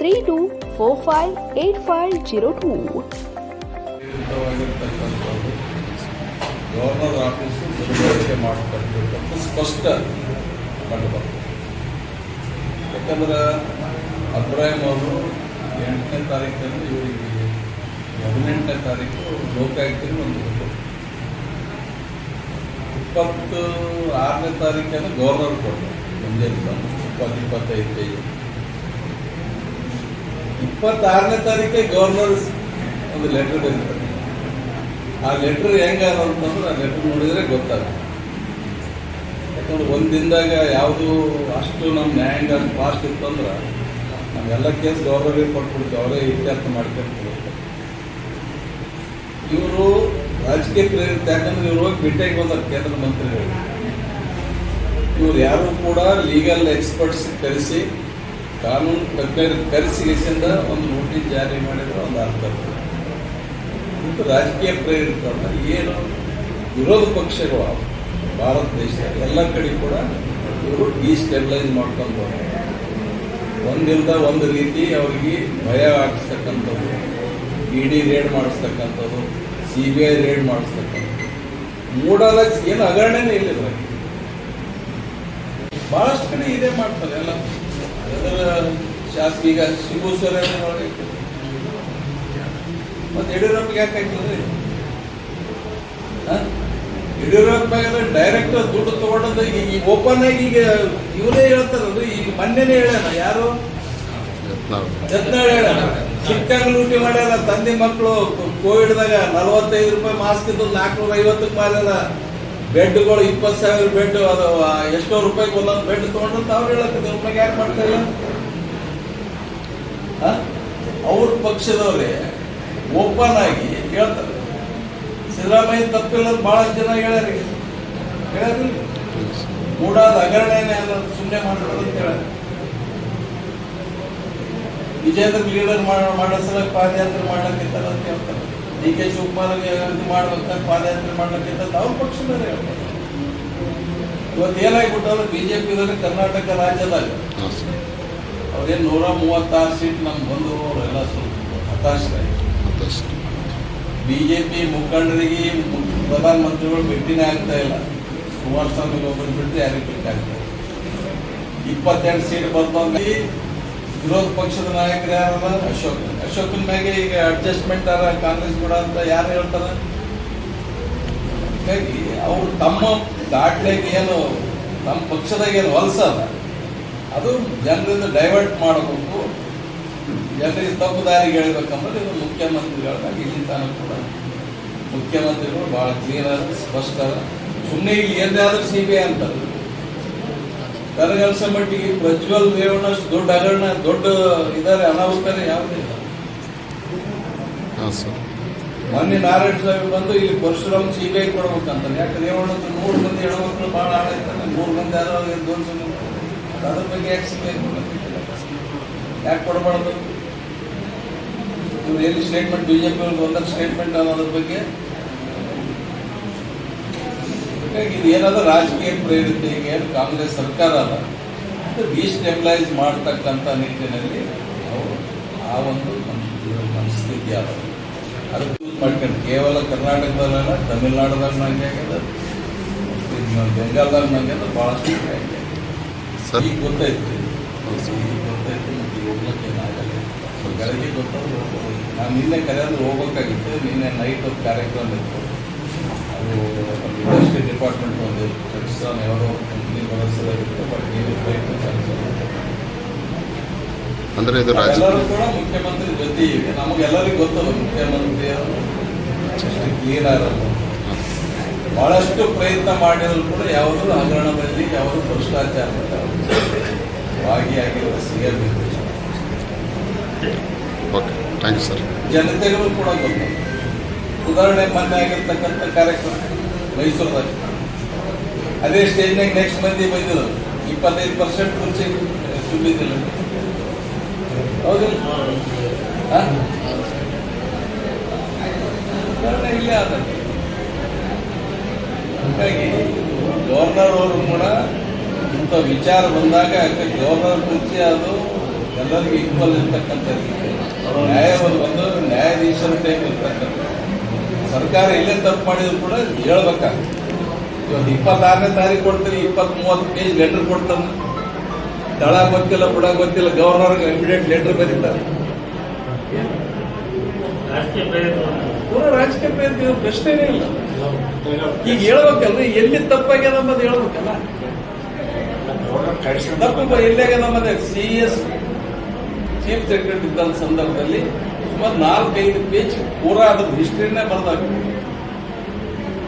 three two four five eight five zero two. Governor office ದುರ್ಬಳಕೆ ಮಾಡತಕ್ಕಂಥದ್ದು ಸ್ಪಷ್ಟ ಕಂಡುಬರ್ತದೆ ಯಾಕಂದ್ರೆ ಅಬ್ರಾಹಿಂ ಅವರು ಎಂಟನೇ ತಾರೀಕಲ್ಲಿ ಇವರಿಗೆ ಹದಿನೆಂಟನೇ ತಾರೀಕು ಲೋಕಾಯುಕ್ತರಿಗೆ ಒಂದು. ಇಪ್ಪತ್ತು ಆರನೇ ತಾರೀಕನ್ನು ಗವರ್ನರ್ ಕೊಟ್ಟರು. ಬಂದು ಇಪ್ಪತ್ತು, ಇಪ್ಪತ್ತೈದು. ಪೇಜ್ ಇಪ್ಪತ್ತಾರನೇ ತಾರೀಕೆ ಗವರ್ನರ್ ಒಂದು ಲೆಟರ್ ಬಂದಿದೆ ಆ ಲೆಟರ್ ಹೆಂಗ ಅಂತಂದ್ರೆ ಆ ಲೆಟರ್ ನೋಡಿದ್ರೆ ಗೊತ್ತಾಗುತ್ತೆ ಯಾಕಂದ್ರೆ ಒಂದು ದಿನದಾಗ ಯಾವುದು ಅಷ್ಟು ನಮ್ಮ ನ್ಯಾಯಾಂಗ ಫಾಸ್ಟ್ ಇತ್ತು ಅಂದ್ರೆ ನಮ್ಮೆಲ್ಲ ಕೇಸ್ ಗೌರವರಿಗೆ ಕೊಟ್ಬಿಡ್ತೀವಿ ಅವರೇ ಇತ್ಯರ್ಥ ಮಾಡ್ಕೊಂಡು ಇವರು ರಾಜಕೀಯ ಪ್ರೇರಿತ, ಯಾಕಂದ್ರೆ ಇವರು ಹೋಗಿ ಭೇಟಿಯಾಗಿ ಬಂದಾರೆ ಕೇಂದ್ರ ಮಂತ್ರಿಗಳು. ಇವ್ರು ಯಾರು ಕೂಡ ಲೀಗಲ್ ಎಕ್ಸ್ಪರ್ಟ್ಸ್ ಕರೆಸಿ ಕಾನೂನು ತಜ್ಞರು ಕರೆಸಿಗೆಸಿಂದ ಒಂದು ನೋಟಿಸ್ ಜಾರಿ ಮಾಡಿದ್ರೆ, ಒಂದು ಅರ್ಥ ಇದು ರಾಜಕೀಯ ಪ್ರೇರಿತ ಏನು ವಿರೋಧ ಪಕ್ಷಗಳು, ಭಾರತ ದೇಶ ಎಲ್ಲ ಕಡೆ ಕೂಡ ಇವರು ಡಿಸ್ಟೆಬಿಲೈಸ್ ಮಾಡ್ಕೊಂಡು. ಒಂದಿಲ್ದ ಒಂದು ರೀತಿ ಅವರಿಗೆ ಭಯ ಹಾಕಿಸ್ತಕ್ಕಂಥದ್ದು ಇ ಡಿ ರೇಡ್ ಮಾಡಿಸ್ತಕ್ಕಂಥದ್ದು ಸಿ ಬಿ ಐ ರೇಡ್ ಮಾಡಿಸ್ತಕ್ಕಂಥದ್ದು ಮೂಡಾದ ಏನು ಹಗರಣೆನೇ ಇಲ್ಲ ಭಾಳಷ್ಟು ಕಡೆ ಇದೇ ಮಾಡ್ತಾರೆ ಎಲ್ಲ. ಶಾಸಕ ಈಗ ಒಳಗೆ ಮತ್ತೆ ಯಡಿಯೂರಪ್ಪಗೆ ಯಾಕೆ ಹಾಕಿದ್ರಿ ಯಡಿಯೂರಪ್ಪ ಡೈರೆಕ್ಟ್ ದುಡ್ಡು ತಗೊಂಡದ್ದು ಈಗ ಓಪನ್ ಆಗಿ ಈಗ ಇವನೇ ಹೇಳ್ತಾರದು ಈಗ ಮೊನ್ನೆನೇ ಹೇಳೋಣ, ಯಾರು? ಯತ್ನಾಳ್ ಹೇಳೋಣ. ಚಿಕ್ಕಂಗ್ ಲೂಟಿ ಮಾಡ್ಯಾರ, ತಂದೆ ಮಕ್ಕಳು ಕೋವಿಡ್ದಾಗ ನಲವತ್ತೈದು ರೂಪಾಯಿ ಮಾಸ್ಕ್ ಇದ್ದು ನಾಲ್ಕುನೂರ ಐವತ್ತಕ್ಕೆ ಮಾರ್ಯಾರ. ಬೆಡ್ಗಳು ಇಪ್ಪತ್ತು ಸಾವಿರ ಬೆಡ್, ಅದು ಎಷ್ಟೋ ರೂಪಾಯಿಗೆ ಒಂದೊಂದು ಬೆಡ್ ತಗೊಂಡಂತ ಅವ್ರು ಹೇಳಕ್ಕೆ ರೂಪಾಯಿಗೆ ಯಾಕೆ ಮಾಡ್ತಾ ಇಲ್ಲ? ಅವ್ರ ಪಕ್ಷದವರೇ ಓಪನ್ ಆಗಿ ಹೇಳ್ತಾರೆ ಸಿದ್ದರಾಮಯ್ಯ ತಪ್ಪಿಲ್ಲ ಅಂತ ಬಹಳಷ್ಟು ಜನ ಹೇಳ್ಯಾರ ಈಗ. ಹೇಳ್ಯಾರಿಲ್ಲ? ಮೂಡಾದ ಹಗರಣೆನೇ ಅಲ್ಲ ಸುಮ್ಮನೆ ಮಾಡಿರೋದು ಅಂತ ಹೇಳ ವಿಜಯದ ಲೀಡರ್ ಮಾಡೋ ಸಲ ಪಾದಯಾತ್ರೆ ಮಾಡ್ಲಕ್ಕಿಂತಲ್ಲ ಅಂತ ಹೇಳ್ತಾರೆ ಡಿ ಕೆ ಶಿವಕುಮಾರ್ ಇದು ಮಾಡ್ಬೇಕಂತ ಪಾದಯಾತ್ರೆ ಮಾಡ್ಲಕ್ಕಿಂತ ತಾವು ಪಕ್ಷದವರೇ ಹೇಳ್ತಾರೆ. ಇವತ್ತು ಏನಾಗ್ಬಿಟ್ಟವ್ರು ಬಿಜೆಪಿದಲ್ಲಿ ಕರ್ನಾಟಕ ರಾಜ್ಯದಾಗ. ಅವ್ರೇನು ನೂರ ಮೂವತ್ತಾರು ಸೀಟ್ ನಮ್ಗೆ ಬಂದು ಅವರೆಲ್ಲ ಸ್ವಲ್ಪ ಹತಾಶರಾಗಿ. ಬಿಜೆಪಿ ಮುಖಂಡರಿಗೆ ಪ್ರಧಾನಮಂತ್ರಿಗಳು ಭೇಟಿನೇ ಆಗ್ತಾ ಇಲ್ಲ. ಕುಮಾರಸ್ವಾಮಿ ಒಬ್ಬರು ಬಿಟ್ಟರೆ ಯಾರಿಗೆ ಆಗ್ತಾ ಇಲ್ಲ. ಇಪ್ಪತ್ತೆರಡು ಸೀಟ್ ಬಂದಂಗೆ ವಿರೋಧ ಪಕ್ಷದ ನಾಯಕರು ಯಾರಲ್ಲ ಅಶೋಕ್. ಅಶೋಕನ ಮ್ಯಾಗೆ ಈಗ ಅಡ್ಜಸ್ಟ್ಮೆಂಟ್ ಅರ ಕಾಂಗ್ರೆಸ್ ಕೂಡ ಅಂತ ಯಾರು ಹೇಳ್ತಾರ? ಹಾಗಾಗಿ ಅವರು ತಮ್ಮ ದಾಟ್ಲೆಗೆ ಏನು ನಮ್ಮ ಪಕ್ಷದಾಗ ಏನು ಹೊಲಸಲ್ಲ ಅದು ಜನರಿಂದ ಡೈವರ್ಟ್ ಮಾಡಬೇಕು. ಜನರಿಗೆ ತಪ್ಪು ದಾರಿಗೆ ಹೇಳ್ಬೇಕಂದ್ರೆ ಇದು ಮುಖ್ಯಮಂತ್ರಿಗಳಾಗ ಇಲ್ಲಿ ತನಕ ಕೂಡ. ಮುಖ್ಯಮಂತ್ರಿಗಳು ಭಾಳ ಕ್ಲಿಯರ್ ಸ್ಪಷ್ಟ ಸುಮ್ಮನೆ ಇಲ್ಲಿ ಏನಾದ್ರೂ ಸಿ ಬಿ ಐ ಅಂತಾರೆ. ನನಗನ್ಸೋ ಮಟ್ಟಿಗೆ ಪ್ರಜ್ವಲ್ ರೇವಣ್ಣ ದೊಡ್ಡ ಹಗರಣ ದೊಡ್ಡ ಇದಾರೆ ಅನಾಹುತನೇ ಯಾವುದಿಲ್ಲ ಮೊನ್ನೆ ನಾರಾಯಣ ಸ್ವಾಮಿ ಬಂದು ಇಲ್ಲಿ ಪರಶುರಾಮ್ ಸಿ ಬಿ ಐ ಕೊಡ್ಬೇಕಂತಾನೆ. ಯಾಕೆ ರೇವಣ್ಣ ನೂರು ಮಂದಿ ಹೆಣ್ಮಕ್ಳು ಭಾಳ ಆಡೈತಾನೆ ಮೂರು ಮಂದಿ ಯಾರು ಅದ್ರ ಬಗ್ಗೆ ಯಾಕೆ ಸಿ ಬಿ ಐ ಯಾಕೆ ಕೊಡಬಾರ್ದು? ಎಲ್ಲಿ ಸ್ಟೇಟ್ಮೆಂಟ್ ಬಿಜೆಪಿ ಒಂದಷ್ಟು ಸ್ಟೇಟ್ಮೆಂಟ್ ಅದ್ರ ಬಗ್ಗೆ ಹಾಗಾಗಿ ಇದು ಏನಾದ್ರೂ ರಾಜಕೀಯ ಪ್ರೇರಿತ ಏನು ಕಾಂಗ್ರೆಸ್ ಸರ್ಕಾರ ಅಲ್ಲ. ಡಿಸ್ಟೆಬಿಲೈಸ್ ಮಾಡ್ತಕ್ಕಂಥ ನಿಟ್ಟಿನಲ್ಲಿ ಅವರು ಆ ಒಂದು ಮನಸ್ಥಿತಿ ಅದ. ಅದು ಯೂಸ್ ಮಾಡ್ಕೊಂಡು ಕೇವಲ ಕರ್ನಾಟಕದಲ್ಲ ತಮಿಳ್ನಾಡದಾಗ ನಂಗೆ ಆಗ್ಯದ ಬೆಂಗಾಲ್ದಾಗ ನಂಗೆ ಅಂದ್ರೆ ಭಾಳಷ್ಟು ಸರಿ. ಈಗ ಗೊತ್ತೈತಿ ಸರ್. ಈಗ ಗೊತ್ತೈತಿ ಮತ್ತೆ ಹೋಗ್ಲಿಕ್ಕೆ ಏನಾಗಲ್ಲ ಬೆಳಗ್ಗೆ ಗೊತ್ತಾದ್ರೆ ಹೋಗ್ಬೋದು. ನಾನು ನಿನ್ನೆ ಕರೆಯೋದು ಹೋಗ್ಬೇಕಾಗಿತ್ತು. ನಿನ್ನೆ ನೈಟ್ ಒಂದು ಕಾರ್ಯಕ್ರಮ ಇತ್ತು. ಅದು ಇಂಡಸ್ಟ್ರಿ ಡಿಪಾರ್ಟ್ಮೆಂಟ್ ಒಂದು ಎಕ್ಸ್ಟ್ರಾ ಯಾವುದೋ ಕಂಪ್ನಿ ಬಳಸಲಾಗಿರುತ್ತೆ ಬಟ್ ನೀವು ಪ್ರಯತ್ನ ಸಲ್ಲಿಸೋದು ಅಂದ್ರೆ ಇದು ಎಲ್ಲರೂ ಕೂಡ ಮುಖ್ಯಮಂತ್ರಿ ಜೊತೆ ಇದೆ. ನಮಗೆಲ್ಲರಿಗೂ ಗೊತ್ತಲ್ಲ ಮುಖ್ಯಮಂತ್ರಿ ಅಷ್ಟು ಕ್ಲಿಯರ್ ಬಹಳಷ್ಟು ಪ್ರಯತ್ನ ಮಾಡಿದ್ರು ಕೂಡ ಯಾವುದೂ ಹಗರಣದಲ್ಲಿ ಯಾವುದೂ ಭ್ರಷ್ಟಾಚಾರ ಭಾಗಿಯಾಗಿರುವ C M okay thank you sir ಜನತೆಗೂ ಕೂಡ ಗೊತ್ತು. ಉದಾಹರಣೆ ಮೊನ್ನೆ ಆಗಿರ್ತಕ್ಕಂಥ ಕಾರ್ಯಕ್ರಮ ಮೈಸೂರದಾಗ ಅದೇ ಸ್ಟೇಜ್ನಾಗ ನೆಕ್ಸ್ಟ್ ಮಂದಿ ಬಂದಿದ್ರು. ಇಪ್ಪತ್ತೈದು ಪರ್ಸೆಂಟ್ ಮುಂಚೆ ತುಂಬಿದ್ದಿಲ್ಲ ಹೌದಿಲ್ಲ? ಇಲ್ಲೇ ಆದ. ಹಾಗಾಗಿ ಗವರ್ನರ್ ಅವರು ಕೂಡ ಇಂಥ ವಿಚಾರ ಬಂದಾಗ ಗವರ್ನರ್ ಮುಂಚೆ ಅದು ಎಲ್ಲರಿಗೂ ಈಕ್ವಲ್ ಇರ್ತಕ್ಕಂಥದ್ದು. ನ್ಯಾಯ ಬಂದು ನ್ಯಾಯಾಧೀಶರ ಟೈಪ್ ಇರ್ತಕ್ಕಂಥ ಸರ್ಕಾರ ಇಲ್ಲೇ ತಪ್ಪು ಮಾಡಿದ್ರು ಕೂಡ ಹೇಳ್ಬೇಕಾಗ್ತದೆ ಇವತ್ತು ಇಪ್ಪತ್ತಾರನೇ ತಾರೀಕು ಕೊಡ್ತೀನಿ ಇಪ್ಪತ್ತ್ ಮೂವತ್ತು ಪೇಜ್ ಲೆಟರ್ ಕೊಡ್ತಾನೆ. ದಳ ಗೊತ್ತಿಲ್ಲ ಬುಡ ಗೊತ್ತಿಲ್ಲ ಗವರ್ನರ್ಗೆ ಇಮಿಡಿಯೇಟ್ ಲೆಟರ್ ಬರೀತಾರೆ. ಪ್ರೇರಿತ ಪೂರ ರಾಜಕೀಯ ಪ್ರಯತ್ನ ಪ್ರಶ್ನೆನೇ ಇಲ್ಲ. ಈಗ ಹೇಳ್ಬೇಕಲ್ರಿ ಎಲ್ಲಿ ತಪ್ಪಾಗ್ಯದ ಅನ್ನೋದು ಹೇಳ್ಬೇಕಲ್ಲ. ತಪ್ಪು ಎಲ್ಲಾಗ್ಯದ ನಮ್ಮದೇ ಸಿ ಎಸ್ ಚೀಫ್ ಸೆಕ್ರೆಟರಿ ಇದ್ದ ಸಂದರ್ಭದಲ್ಲಿ ಸುಮಾರು ನಾಲ್ಕೈದು ಪೇಜ್ ಪೂರಾ ಅದ್ರ ಹಿಸ್ಟ್ರಿನೇ ಬರ್ದಾಗ